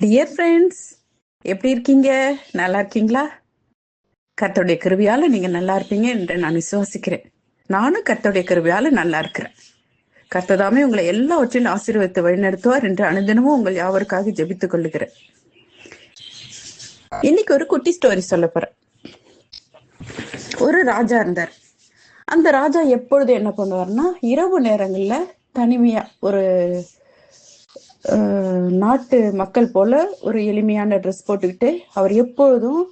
Dear friends எப்படி இருக்கீங்க? நல்லா இருக்கீங்களா? கத்தோடைய கருவியால நீங்க நல்லா இருப்பீங்க என்று நான் விசுவாசிக்கிறேன். நானும் கத்தோடைய கருவியால நல்லா இருக்கிறேன். கத்ததாமே உங்களை எல்லாவற்றிலும் ஆசீர்வதித்து வழிநடத்துவார் என்று அனுதினமும் உங்கள் யாவருக்காக ஜெபித்துக் கொள்ளுகிறேன். இன்னைக்கு ஒரு குட்டி ஸ்டோரி சொல்ல போறேன். ஒரு ராஜா இருந்தார். அந்த ராஜா எப்பொழுது என்ன பண்ணுவார்னா இரவு நேரங்கள்ல தனிமையா ஒரு நாட்டு மக்கள் போல ஒரு எளிமையான ட்ரெஸ் போட்டுக்கிட்டு அவர் எப்பொழுதும்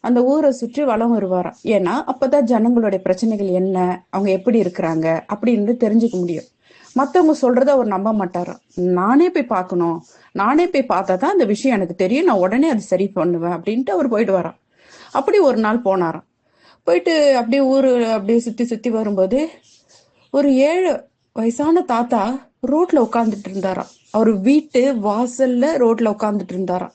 அந்த ஊரை சுற்றி வலம் வருவாராம். ஏன்னா அப்பதான் ஜனங்களுடைய பிரச்சனைகள் என்ன அவங்க எப்படி இருக்கிறாங்க அப்படின்னு தெரிஞ்சுக்க முடியும். மற்றவங்க சொல்றத அவர் நம்ப மாட்டாராம். நானே போய் பார்க்கணும். நானே போய் பார்த்தா தான் அந்த விஷயம் எனக்கு தெரியும். நான் உடனே அதை சரி பண்ணுவேன் அப்படின்ட்டு அவர் போயிட்டு வரான் அப்படி ஒரு நாள் போனாராம். போயிட்டு அப்படியே ஊரு அப்படியே சுத்தி சுத்தி வரும்போது ஒரு ஏழு வயசான தாத்தா ரோட்ல உட்காந்துட்டு இருந்தாராம். அவர் வீட்டு வாசல்ல ரோட்ல உட்காந்துட்டு இருந்தாராம்.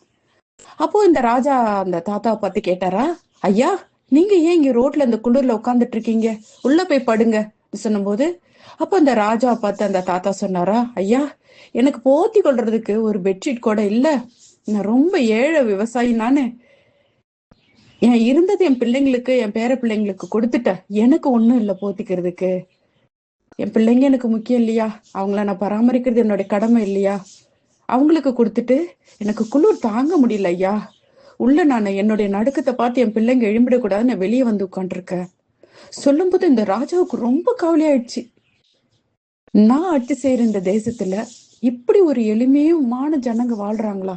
அப்போ இந்த ராஜா அந்த தாத்தாவை பார்த்து கேட்டாரா ஐயா நீங்க ஏன் இங்க ரோட்ல இந்த குளிர்ல உட்காந்துட்டு இருக்கீங்க? உள்ள போய் படுங்க சொன்னும்போது அப்போ அந்த ராஜாவை பார்த்து அந்த தாத்தா சொன்னாரா ஐயா எனக்கு போத்தி கொள்றதுக்கு ஒரு பெட்ஷீட் கூட இல்ல. நான் ரொம்ப ஏழை விவசாயி நானு. என் இருந்தது என் பிள்ளைங்களுக்கு என் பேர பிள்ளைங்களுக்கு கொடுத்துட்டேன். எனக்கு ஒண்ணும் இல்ல போத்திக்கிறதுக்கு. என் பிள்ளைங்க எனக்கு முக்கியம் இல்லையா? அவங்கள நான் பராமரிக்கிறது என்னுடைய கடமை இல்லையா? அவங்களுக்கு கொடுத்துட்டு எனக்கு குளிர் தாங்க முடியல ஐயா. உள்ள நான் என்னுடைய நடுக்கத்தை பார்த்து என் பிள்ளைங்க எழும்பிடக்கூடாதுன்னு வெளியே வந்து உட்காந்துருக்கேன் சொல்லும்போது இந்த ராஜாவுக்கு ரொம்ப கவலையாயிடுச்சு. நான் ஆட்சி செய்யற இந்த தேசத்துல இப்படி ஒரு எளிமையுமான ஜனங்க வாழ்றாங்களா?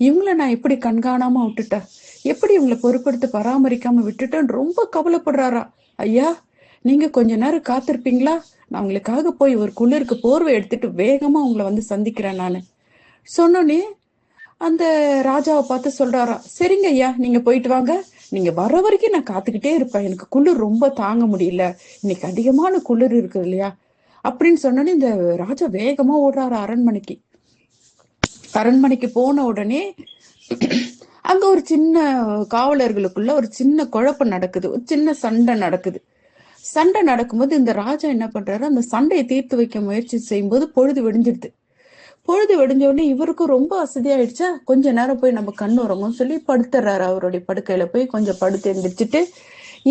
இவங்கள நான் எப்படி கண்காணாம விட்டுட்டேன்? எப்படி இவங்களை பொறுப்படுத்தி பராமரிக்காம விட்டுட்டேன்னு ரொம்ப கவலைப்படுறாரா? ஐயா நீங்க கொஞ்ச நேரம் காத்திருப்பீங்களா? நான் உங்களுக்காக போய் ஒரு குளிருக்கு போர்வை எடுத்துட்டு வேகமா உங்களை வந்து சந்திக்கிறேன் நான். சொன்னோன்னே அந்த ராஜாவை பார்த்து சொல்றாரா சரிங்க ஐயா நீங்க போயிட்டு வாங்க. நீங்க வர வரைக்கும் நான் காத்துக்கிட்டே இருப்பேன். எனக்கு குளிர் ரொம்ப தாங்க முடியல. இன்னைக்கு அதிகமான குளிர் இருக்குது இல்லையா? அப்படின்னு சொன்னோன்னே இந்த ராஜா வேகமா ஓடுறாரு அரண்மனைக்கு. அரண்மனைக்கு போன உடனே அங்க ஒரு சின்ன காவலர்களுக்குள்ள ஒரு சின்ன குழப்பம் நடக்குது. ஒரு சின்ன சண்டை நடக்குது. சண்டை நடக்கும்போது இந்த ராஜா என்ன பண்றாரு? அந்த சண்டையை தீர்த்து வைக்க முயற்சி செய்யும்போது பொழுது வெடிஞ்சிடுது பொழுது வெடிஞ்ச உடனே இவருக்கும் ரொம்ப வசதியாயிடுச்சா கொஞ்ச நேரம் போய் நம்ம கண் உறங்கும் சொல்லி படுத்துறாரு அவருடைய படுக்கையில போய் கொஞ்சம் படுத்து எந்திரிச்சிட்டு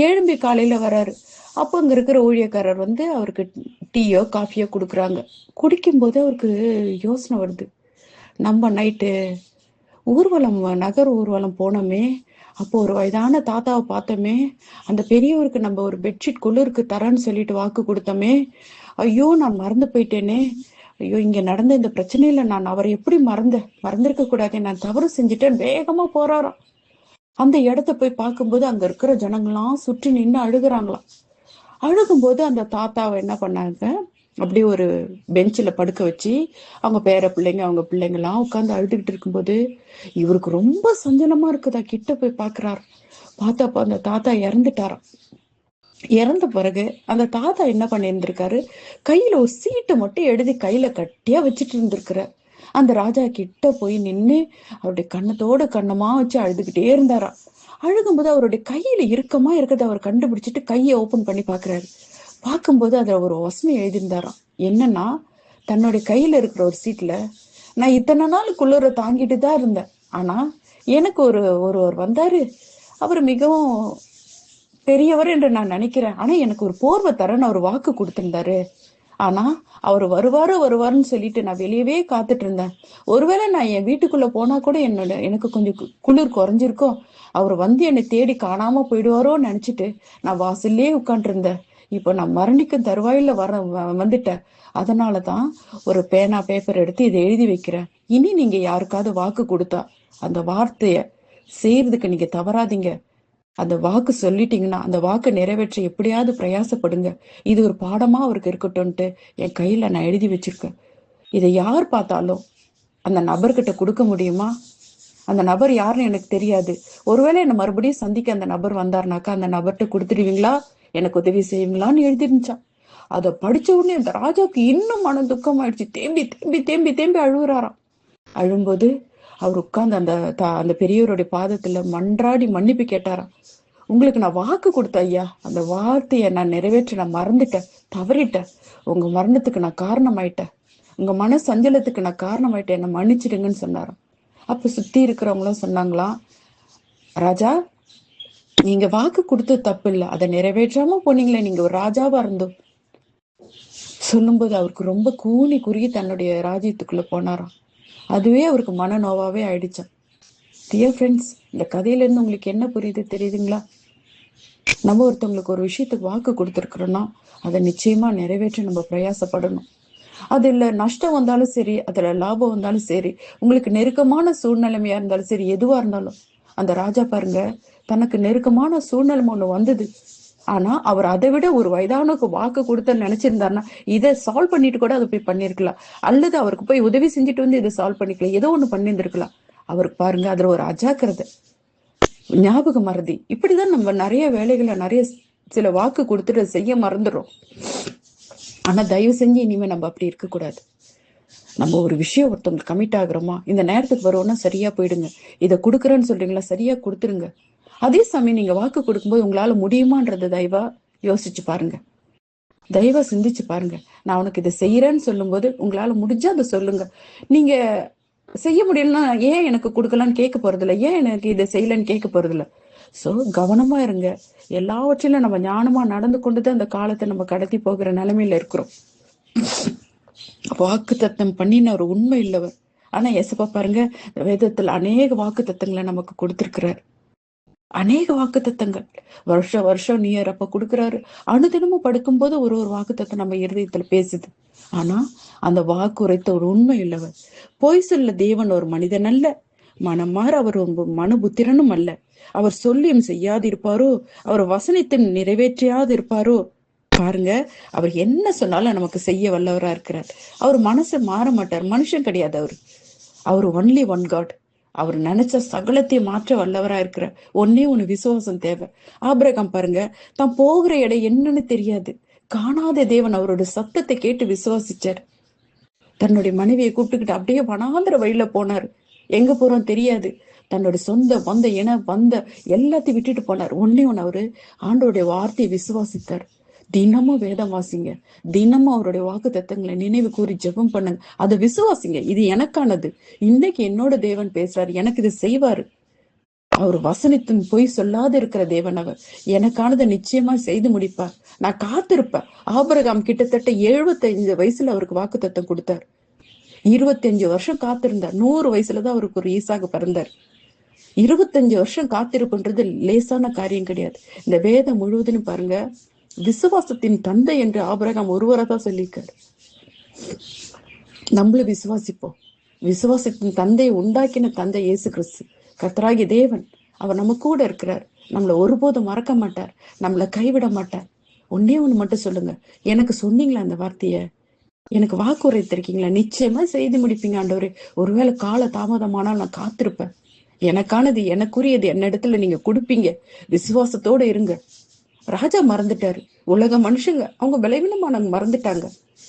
எழும்பி காலையில வராரு. அப்போ அங்க இருக்கிற ஊழியக்காரர் வந்து அவருக்கு டீயோ காஃபியோ கொடுக்குறாங்க. குடிக்கும்போது அவருக்கு யோசனை வருது. நம்ம நைட்டு ஊர்வலம் நகர் ஊர்வலம் போனோமே அப்போ ஒரு வயதான தாத்தாவை பார்த்தோமே அந்த பெரியவருக்கு நம்ம ஒரு பெட்ஷீட் குளிருக்கு தரேன்னு சொல்லிட்டு வாக்கு கொடுத்தோமே ஐயோ நான் மறந்து போயிட்டேனே ஐயோ இங்க நடந்த இந்த பிரச்சனையில நான் அவரை எப்படி மறந்த மறந்திருக்க கூடாது நான் தவறு செஞ்சுட்டேன் வேகமா போறாராம். அந்த இடத்த போய் பார்க்கும்போது அங்க இருக்கிற ஜனங்களாம் சுற்றி நின்று அழுகுறாங்களாம். அழுகும்போது அந்த தாத்தாவை என்ன பண்ணாங்க அப்படியே ஒரு பெஞ்சில் படுக்க வச்சு அவங்க பேர பிள்ளைங்க அவங்க பிள்ளைங்கெல்லாம் உட்காந்து அழுதுகிட்டு இருக்கும்போது இவருக்கு ரொம்ப சஞ்சலமா இருக்குதா கிட்ட போய் பார்க்குறாரு பார்த்தப்ப அந்த தாத்தா இறந்துட்டாராம். இறந்த பிறகு அந்த தாத்தா என்ன பண்ணியிருந்திருக்காரு? கையில ஒரு சீட்டை மட்டும் எழுதி கையில கட்டியா வச்சுட்டு இருந்திருக்கிறார். அந்த ராஜா கிட்ட போய் நின்று அவருடைய கண்ணத்தோட கண்ணமா வச்சு அழுதுகிட்டே இருந்தாராம். அழுகும்போது அவருடைய கையில இறுக்கமா இருக்கிறத அவர் கண்டுபிடிச்சிட்டு கையை ஓபன் பண்ணி பாக்குறாரு. பார்க்கும்போது அதுல ஒரு வசனம் எழுதியிருந்தாராம். என்னன்னா தன்னுடைய கையில இருக்கிற ஒரு சீட்ல நான் இத்தனை நாள் குளிர தாங்கிட்டு தான் இருந்தேன். ஆனா எனக்கு ஒரு ஒருவர் வந்தாரு. அவர் மிகவும் பெரியவர் என்று நான் நினைக்கிறேன். ஆனா எனக்கு ஒரு போர்வை தரன்னு அவர் வாக்கு கொடுத்திருந்தாரு. ஆனா அவர் வருவாரு வருவாருன்னு சொல்லிட்டு நான் வெளியவே காத்துட்டு இருந்தேன். ஒருவேளை நான் என் வீட்டுக்குள்ள போனா கூட என்னோட எனக்கு கொஞ்சம் கு- குளிர் குறைஞ்சிருக்கும். அவர் வந்து என்னை தேடி காணாம போயிடுவாரோன்னு நினைச்சிட்டு நான் வாசல்லே உட்காந்துருந்தேன் இப்போ நான் மரணிக்கும் தருவாயில வர வ- வந்துட்டேன். அதனாலதான் ஒரு பேனா பேப்பர் எடுத்து இதை எழுதி வைக்கிறேன். இனி நீங்க யாருக்காவது வாக்கு கொடுத்தா அந்த வார்த்தைய செய்யறதுக்கு நீங்க தவறாதீங்க. அந்த வாக்கு சொல்லிட்டீங்கன்னா அந்த வாக்கு நிறைவேற்ற எப்படியாவது பிரயாசப்படுங்க. இது ஒரு பாடமா அவருக்கு இருக்கட்டும்ட்டு என் கையில நான் எழுதி வச்சிருக்கேன். இதை யார் பார்த்தாலும் அந்த நபர்கிட்ட கொடுக்க முடியுமா? அந்த நபர் யாருன்னு எனக்கு தெரியாது. ஒருவேளை என்னை மறுபடியும் சந்திக்க அந்த நபர் வந்தாருனாக்கா அந்த நபர்கிட்ட கொடுத்துடுவீங்களா? எனக்கு உதவி செய்யுங்களான்னு எழுதிருந்துச்சான் அதை படிச்ச உடனே அந்த ராஜாவுக்கு இன்னும் மன துக்கம் ஆயிடுச்சு. தேம்பி தேம்பி தேம்பி தேம்பி அழுகுறாராம். அழும்போது அவர் உட்கார்ந்து அந்த தா- அந்த பெரியவருடைய பாதத்துல மன்றாடி மன்னிப்பு கேட்டாராம். உங்களுக்கு நான் வாக்கு கொடுத்தேன் ஐயா. அந்த வார்த்தையை நான் நிறைவேற்ற நான் மறந்துட்டேன். தவறிட்டேன். உங்க மரணத்துக்கு நான் காரணமாயிட்டேன். உங்க மன சஞ்சலத்துக்கு நான் காரணமாயிட்டேன். என்னை மன்னிச்சிடுங்கன்னு சொன்னாராம். அப்ப சுத்தி இருக்கிறவங்களும் சொன்னாங்களாம் ராஜா நீங்க வாக்கு கொடுத்து தப்பு இல்ல அதை நிறைவேற்றாம போனீங்களே நீங்க ஒரு ராஜாவா இருந்தோம். சொல்லும்போது அவருக்கு ரொம்ப கூனி குறுகி தன்னுடைய ராஜ்யத்துக்குள்ள போனாராம். அதுவே அவருக்கு மன நோவாவே ஆயிடுச்சான் டியர் ஃப்ரெண்ட்ஸ் இந்த கதையில இருந்து உங்களுக்கு என்ன புரியுது தெரியுதுங்களா? நம்ம ஒருத்தவங்களுக்கு ஒரு விஷயத்துக்கு வாக்கு கொடுத்துருக்குறோம்னா அதை நிச்சயமா நிறைவேற்ற நம்ம பிரயாசப்படணும். அதுல நஷ்டம் வந்தாலும் சரி அதுல லாபம் வந்தாலும் சரி உங்களுக்கு நெருக்கமான சூழ்நிலைமையா இருந்தாலும் சரி எதுவா இருந்தாலும். அந்த ராஜா பாருங்க தனக்கு நெருக்கமான சூழ்நிலை ஒண்ணு வந்தது. ஆனா அவர் அதை விட ஒரு வயதானக்கு வாக்கு கொடுத்த நினைச்சிருந்தாருன்னா இதை சால்வ் பண்ணிட்டு கூட அதை போய் பண்ணிருக்கலாம். அல்லது அவருக்கு போய் உதவி செஞ்சுட்டு வந்து இதை சால்வ் பண்ணிக்கலாம். ஏதோ ஒண்ணு பண்ணியிருந்திருக்கலாம். அவருக்கு பாருங்க அதுல ஒரு அஜாக்கிரதை. ஞாபக மறதி. இப்படிதான் நம்ம நிறைய வேலைகளை நிறைய சில வாக்கு கொடுத்துட்டு செய்ய மறந்துடும் ஆனா தயவு செஞ்சு இனிமே நம்ம அப்படி இருக்கக்கூடாது. நம்ம ஒரு விஷயம் ஒருத்தவங்களுக்கு கமிட் ஆகுறோமா இந்த நேரத்துக்கு வருவோம்னா சரியா போயிடுங்க. இதை கொடுக்குறேன்னு சொல்றீங்களா சரியா கொடுத்துருங்க. அதே சமயம் நீங்க வாக்கு கொடுக்கும்போது உங்களால முடியுமான்றத தயவா யோசிச்சு பாருங்க. தயவா சிந்திச்சு பாருங்க. நான் உனக்கு இதை செய்யறேன்னு சொல்லும்போது உங்களால முடிஞ்சா அதை சொல்லுங்க. நீங்க செய்ய முடியலன்னா ஏன் எனக்கு கொடுக்கலான்னு கேட்க போறதில்ல? ஏன் எனக்கு இதை செய்யலன்னு கேட்க போறதில்ல? ஸோ கவனமா இருங்க. எல்லாவற்றிலும் நம்ம ஞானமா நடந்து கொண்டுதான் அந்த காலத்தை நம்ம கடத்தி போகிற நிலைமையில இருக்கிறோம். வாக்கு தத்தம் பண்ணின ஒரு உண்மை இல்லவர். ஆனா எசப்பா பாருங்க வேதத்துல அநேக வாக்கு தத்தங்களை நமக்கு கொடுத்திருக்கிறார். அநேக வாக்கு தத்தங்கள் வருஷம் வருஷம் நியர் அப்ப கொடுக்கிறாரு. அனுதினமும் படுக்கும்போது ஒரு ஒரு வாக்கு தத்தம் நம்ம இருதயத்துல பேசுது. ஆனா அந்த வாக்கு உரைத்த ஒரு உண்மை இல்லவர். பொய் சொல்ல தேவன் ஒரு மனிதன் அல்ல. மனமாறு அவர் ஒரு மனுபுத்திரனும் அல்ல. அவர் சொல்லியும் செய்யாதிருப்பாரோ? அவர் வசனத்தையும் நிறைவேற்றியாது இருப்பாரோ பாருங்க அவர் என்ன சொன்னாலும் நமக்கு செய்ய வல்லவரா இருக்கிறார். அவர் மனசை மாற மாட்டார். மனுஷன் கிடையாது அவர். அவர் ஒன்லி ஒன் காட் அவர் நினைச்ச சகலத்தையும் மாற்ற வல்லவரா இருக்கிறார். ஒன்னே ஒன்று விசுவாசம் தேவை. ஆபிரகம் பாருங்க தான் போகிற இடம் என்னன்னு தெரியாது. காணாத தேவன் அவரோட சத்தத்தை கேட்டு விசுவாசிச்சார். தன்னுடைய மனைவியை கூப்பிட்டுக்கிட்டு அப்படியே வனாந்திர வழியில போனார். எங்க போறோம் தெரியாது. தன்னோட சொந்த வந்த இன வந்த எல்லாத்தையும் விட்டுட்டு போனார். ஒன்னே ஒன்று அவரு ஆண்டோடைய வார்த்தையை விசுவாசித்தார். தினமும் வேதம் வாசிங்க. தினமும் அவருடைய வாக்கு தத்தங்களை நினைவு கூறி ஜெபம் பண்ணுங்க. அதை விசுவாசிங்க. இது எனக்கானது. இன்னைக்கு என்னோட தேவன் பேசுறாரு. எனக்கு இது செய்வாரு. அவர் வசனித்தும் பொய் சொல்லாது இருக்கிற தேவன் அவர். எனக்கானதை நிச்சயமா செய்து முடிப்பார். நான் காத்திருப்பேன். ஆபரகாம் கிட்டத்தட்ட எழுபத்தஞ்சு வயசுல அவருக்கு வாக்கு தத்தம் கொடுத்தார். இருபத்தஞ்சு வருஷம் காத்திருந்தார். நூறு வயசுலதான் அவருக்கு ஒரு ஈசாக பிறந்தார். இருபத்தஞ்சு வருஷம் காத்திருப்புன்றது லேசான காரியம் கிடையாது. இந்த வேதம் முழுவதுன்னு பாருங்க. விசுவாசத்தின் தந்தை என்று ஆபரகம் ஒருவரை தான் சொல்லியிருக்காரு. நம்மளும் விசுவாசிப்போம். விசுவாசத்தின் தந்தையை உண்டாக்கின தந்தை இயேசு கிறிஸ்து. கத்ராகி தேவன் அவர் நம்ம கூட இருக்கிறார். நம்மளை ஒருபோதும் மறக்க மாட்டார். நம்மளை கைவிட மாட்டார். ஒன்னே ஒண்ணு மட்டும் சொல்லுங்க. எனக்கு சொன்னீங்களா அந்த வார்த்தையை? எனக்கு வாக்குறைத்திருக்கீங்களா நிச்சயமா செய்து முடிப்பீங்க ஆண்டவர். ஒருவேளை கால தாமதமானால் நான் காத்திருப்பேன். எனக்கானது எனக்குரியது என்ன இடத்துல நீங்க கொடுப்பீங்க. விசுவாசத்தோட இருங்க. ராஜா மறந்துட்டாரு. உலக மனுஷங்க அவங்க விளைவினமானவங்க மறந்துட்டாங்க.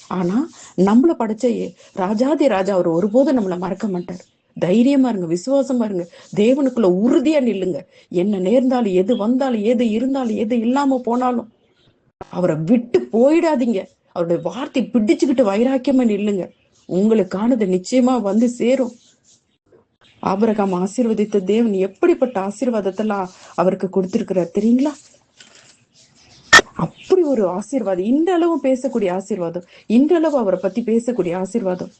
ஆனா நம்மள படைச்ச ராஜாதி ராஜா அவர் ஒருபோதும் நம்மள மறக்க மாட்டார். தைரியமா இருங்க விசுவாசமா இருங்க தேவனுக்குள்ள உறுதியா நில்லுங்க. என்ன நேர்ந்தாலும் எது வந்தாலும் எது இருந்தாலும் எது இல்லாம போனாலும் அவரை விட்டு போயிடாதீங்க. அவருடைய வார்த்தை பிடிச்சுக்கிட்டு வைராக்கியமா நில்லுங்க. உங்களுக்கானது நிச்சயமா வந்து சேரும். அவரகம் ஆசீர்வதித்த தேவன் எப்படிப்பட்ட ஆசீர்வாதத்தெல்லாம் அவருக்கு கொடுத்திருக்கிறார் தெரியுங்களா? அப்படி ஒரு ஆசீர்வாதம். இன்றளவு பேசக்கூடிய ஆசீர்வாதம். இன்றளவு அவரை பத்தி பேசக்கூடிய ஆசீர்வாதம்.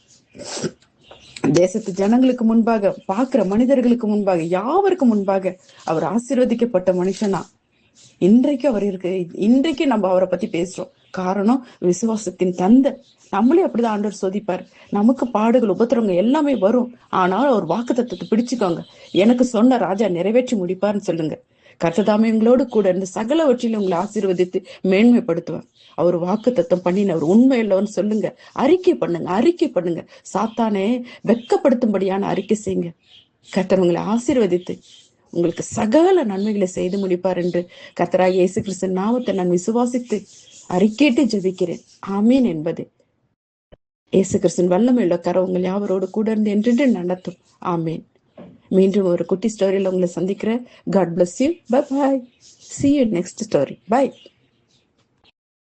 தேசத்து ஜனங்களுக்கு முன்பாக பார்க்கிற மனிதர்களுக்கு முன்பாக யாவருக்கு முன்பாக அவர் ஆசீர்வதிக்கப்பட்ட மனுஷனா? இன்றைக்கு அவர் இருக்கு. இன்றைக்கு நம்ம அவரை பத்தி பேசுறோம். காரணம் விசுவாசத்தின் தந்தை. நம்மளே அப்படிதான் ஆண்டவர் சோதிப்பார். நமக்கு பாடுகள் உபத்திரவங்க எல்லாமே வரும். ஆனால் அவர் வாக்கு தத்துவத்தை பிடிச்சுக்கோங்க. எனக்கு சொன்ன ராஜா நிறைவேற்றி முடிப்பார்னு சொல்லுங்க. கர்த்ததாமே உங்களோடு கூட இருந்து சகலவற்றிலும் உங்களை ஆசீர்வதித்து மேன்மைப்படுத்துவேன் அவர் வாக்கு தத்தம் பண்ணினவர் உண்மை இல்லவன்னு சொல்லுங்க. அறிக்கை பண்ணுங்க அறிக்கை பண்ணுங்க. சாத்தானே வெக்கப்படுத்தும்படியான அறிக்கை செய்யுங்க. கர்த்தர் உங்களை ஆசீர்வதித்து உங்களுக்கு சகல நன்மைகளை செய்து முடிப்பார் என்று கர்த்தராக இயேசு கிறிஸ்தன் நாமத்தை நான் விசுவாசித்து அறிக்கையிட்டு ஜெபிக்கிறேன். ஆமீன் என்பது. இயேசு கிறிஸ்தன் வல்லமையுள்ள கரவங்கள் உங்கள் யாவரோடு கூட இருந்து என்றென்று நடத்தும். ஆமீன். மீண்டும் ஒரு குட்டி ஸ்டோரியில் உங்களை சந்திக்கிறேன். God bless you bye bye see you next story bye